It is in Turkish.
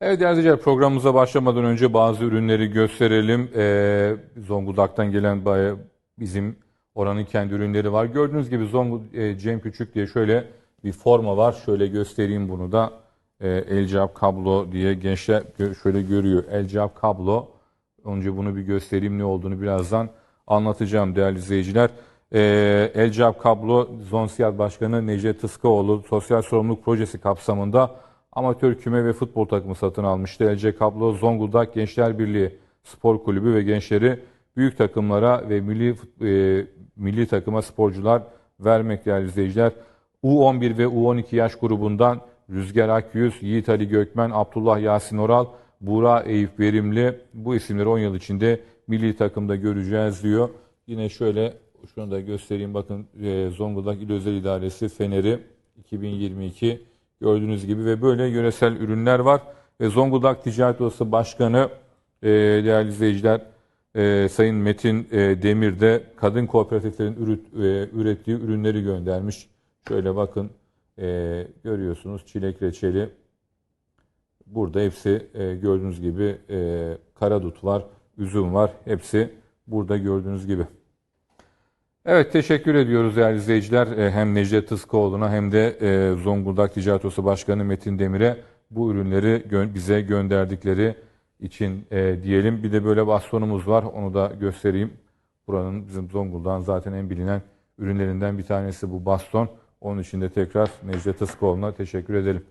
Evet değerli izleyiciler programımıza başlamadan önce bazı ürünleri gösterelim. Ee, Zonguldak'tan gelen bizim oranın kendi ürünleri var. Gördüğünüz gibi Zonguldak e, Cem Küçük diye şöyle bir forma var. Şöyle göstereyim bunu da. E, El kablo diye gençler gö- şöyle görüyor. El kablo. Önce bunu bir göstereyim ne olduğunu birazdan anlatacağım değerli izleyiciler. Ee, El kablo Zonsiyat Başkanı Necdet Tıskaoğlu sosyal sorumluluk projesi kapsamında amatör küme ve futbol takımı satın almıştı. LC Kablo Zonguldak Gençler Birliği Spor Kulübü ve gençleri büyük takımlara ve milli e, milli takıma sporcular vermek değerli izleyiciler. U11 ve U12 yaş grubundan Rüzgar Akyüz, Yiğit Ali Gökmen, Abdullah Yasin Oral, Buğra Eyüp Verimli bu isimleri 10 yıl içinde milli takımda göreceğiz diyor. Yine şöyle şunu da göstereyim bakın e, Zonguldak İl Özel İdaresi Feneri 2022 gördüğünüz gibi ve böyle yöresel ürünler var. Ve Zonguldak Ticaret Odası Başkanı e, değerli izleyiciler e, Sayın Metin e, Demir de kadın kooperatiflerin ürüt- e, ürettiği ürünleri göndermiş. Şöyle bakın e, görüyorsunuz çilek reçeli. Burada hepsi e, gördüğünüz gibi e, karadut var, üzüm var. Hepsi burada gördüğünüz gibi. Evet teşekkür ediyoruz değerli izleyiciler. E, Hem Necdet Tıskoğlu'na hem de e, Zonguldak Ticaret Odası Başkanı Metin Demir'e bu ürünleri bize gönderdikleri için e, diyelim. Bir de böyle bastonumuz var onu da göstereyim. Buranın bizim Zonguldak'ın zaten en bilinen ürünlerinden bir tanesi bu baston. Onun için de tekrar Necdet Tıskoğlu'na teşekkür edelim.